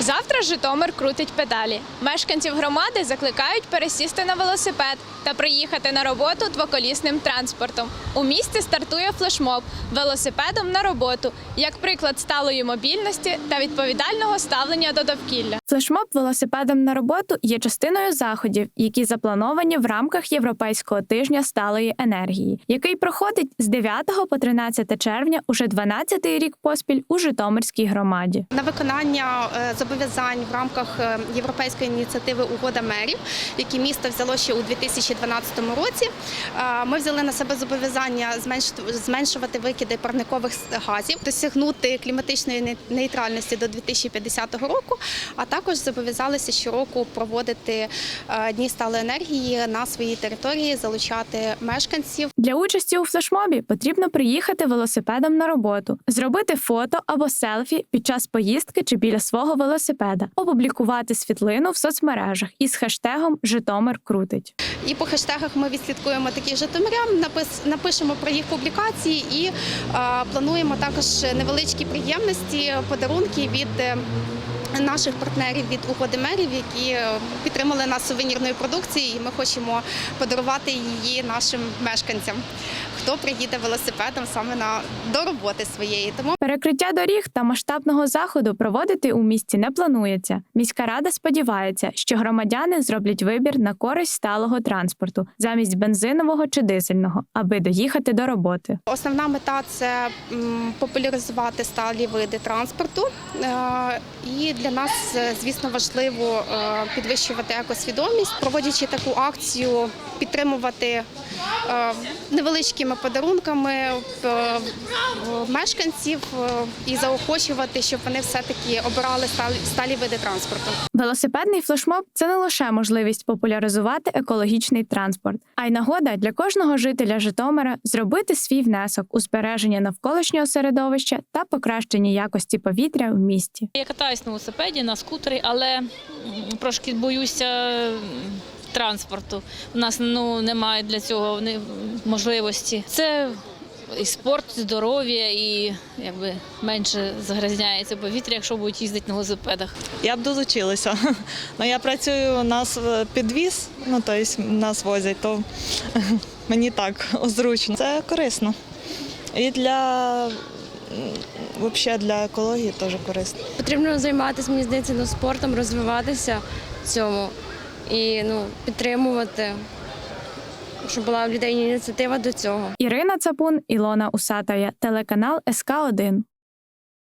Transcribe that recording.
Завтра Житомир крутить педалі. Мешканців громади закликають пересісти на велосипед та приїхати на роботу двоколісним транспортом. У місті стартує флешмоб велосипедом на роботу як приклад сталої мобільності та відповідального ставлення до довкілля. Флешмоб велосипедом на роботу є частиною заходів, які заплановані в рамках Європейського тижня сталої енергії, який проходить з 9 по 13 червня уже 12-й рік поспіль у Житомирській громаді. на виконання е, зобов'язань в рамках е, європейської ініціативи Угода мерів, які місто взяло ще у 2012 році. Е, Ми взяли на себе зобов'язання зменшувати викиди парникових газів, досягнути кліматичної нейтральності до 2050 року. А також зобов'язалися щороку проводити е, дні сталої енергії на своїй території, залучати мешканців. Для участі у флешмобі потрібно приїхати велосипедом на роботу, зробити фото або селфі під час поїздки чи біля свого велосипеда, опублікувати світлину в соцмережах із хештегом Житомир крутить. І по хештегах ми відслідкуємо такі житомирям, напис- напишемо про їх публікації і е, плануємо також невеличкі приємності, подарунки від. Наших партнерів від угоди мерів, які е, підтримали нас сувенірною продукцією, і ми хочемо подарувати її нашим мешканцям, хто приїде велосипедом саме на до роботи своєї. Тому Перекриття доріг та масштабного заходу проводити у місті не планується. Міська рада сподівається, що громадяни зроблять вибір на користь сталого транспорту замість бензинового чи дизельного, аби доїхати до роботи. Основна мета це популяризувати сталі види транспорту. Е, І для нас, е, звісно, важливо е, підвищувати екосвідомість, проводячи таку акцію, підтримувати невеличкими подарунками е, мешканців е, і заохочувати, щоб вони все-таки обирали сталі, види транспорту. Велосипедний флешмоб це не лише можливість популяризувати екологічний транспорт, а й нагода для кожного жителя Житомира зробити свій внесок у збереження навколишнього середовища та покращення якості повітря в місті. Я катаюсь на велосипеді, на скутері, але трошки боюся транспорту. У нас ну, немає для цього можливості. Це і спорт, здоров'я, і якби менше загрязняється повітря, якщо будуть їздити на велосипедах. Я б долучилася. Ну, я працюю, у нас е, підвіз, ну тобто нас возять, то мені так зручно. Це корисно. І для взагалі для екології теж корисно. Потрібно займатися, мені здається, ну, спортом, розвиватися в цьому і ну, підтримувати, щоб була в людей ініціатива до цього. Ірина Цапун, Ілона Усатая, телеканал СК 1